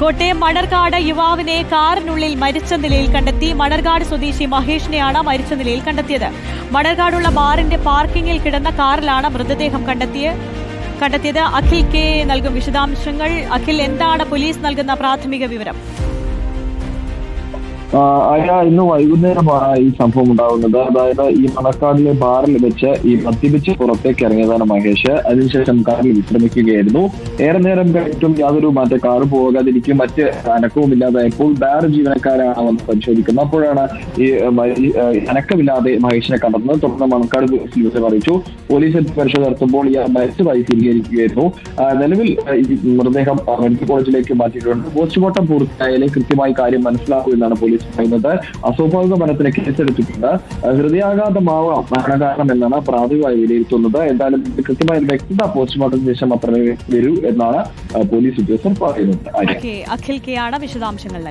കോട്ടയം മണർകാട് യുവാവിനെ കാറിനുള്ളിൽ മരിച്ച നിലയിൽ കണ്ടെത്തി. മണർകാട് സ്വദേശി മഹേഷിനെയാണ് മരിച്ച നിലയിൽ കണ്ടെത്തിയത്. മണർകാടുള്ള ബാറിന്റെ പാർക്കിംഗിൽ കിടന്ന കാറിലാണ് മൃതദേഹം കണ്ടെത്തിയ കണ്ടെത്തിയത്. അഖിൽ കെ നൽകും വിശദാംശങ്ങൾ. അഖിൽ എന്താണ് പോലീസ് നൽകുന്ന പ്രാഥമിക വിവരം? അയ ഇന്ന് വൈകുന്നേരമാണ് ഈ സംഭവം ഉണ്ടാകുന്നത്. അതായത് ഈ മണക്കാടിലെ ബാറിൽ വെച്ച് ഈ മദ്യപിച്ച് പുറത്തേക്ക് ഇറങ്ങിയതാണ് മഹേഷ്. അതിനുശേഷം കാറിൽ വിശ്രമിക്കുകയായിരുന്നു. ഏറെ നേരം കഴിഞ്ഞിട്ടും യാതൊരു മറ്റേ കാറ് പോകാതിരിക്കും മറ്റ് അനക്കവും ഇല്ലാതായപ്പോൾ ബാർ ജീവനക്കാരാണ് വന്ന് പരിശോധിക്കുന്നത്. അപ്പോഴാണ് ഈ അനക്കമില്ലാതെ മഹേഷിനെ കണ്ടെത്തുന്നത്. തുടർന്ന് മണക്കാട് വിവരം അറിയിച്ചു. പോലീസ് പരിശോധന നടത്തുമ്പോൾ ഇയാൾ മരിച്ചതായി സ്ഥിരീകരിക്കുകയായിരുന്നു. നിലവിൽ മൃതദേഹം മെഡിക്കൽ കോളേജിലേക്ക് മാറ്റിയിട്ടുണ്ട്. പോസ്റ്റ്മോർട്ടം പൂർത്തിയായാലേ കൃത്യമായി കാര്യം മനസ്സിലാക്കൂ എന്നാണ് പോലീസ് പറയുന്നത് അസ്വാഭാവിക മരണത്തിന് കേസെടുത്തിട്ടുണ്ട്. ഹൃദയാഘാതമാവാം മരണകാരണം എന്നാണ് പ്രാഥമികമായി വിലയിരുത്തുന്നത്. എന്തായാലും കൃത്യമായി വ്യക്തത പോസ്റ്റ്മോർട്ടത്തിന് ശേഷം മാത്രമേ വരൂ എന്നാണ് പോലീസ് ഉദ്യോഗസ്ഥർ പറയുന്നത്. അഖിൽ കെയാണ് വിശദാംശങ്ങൾ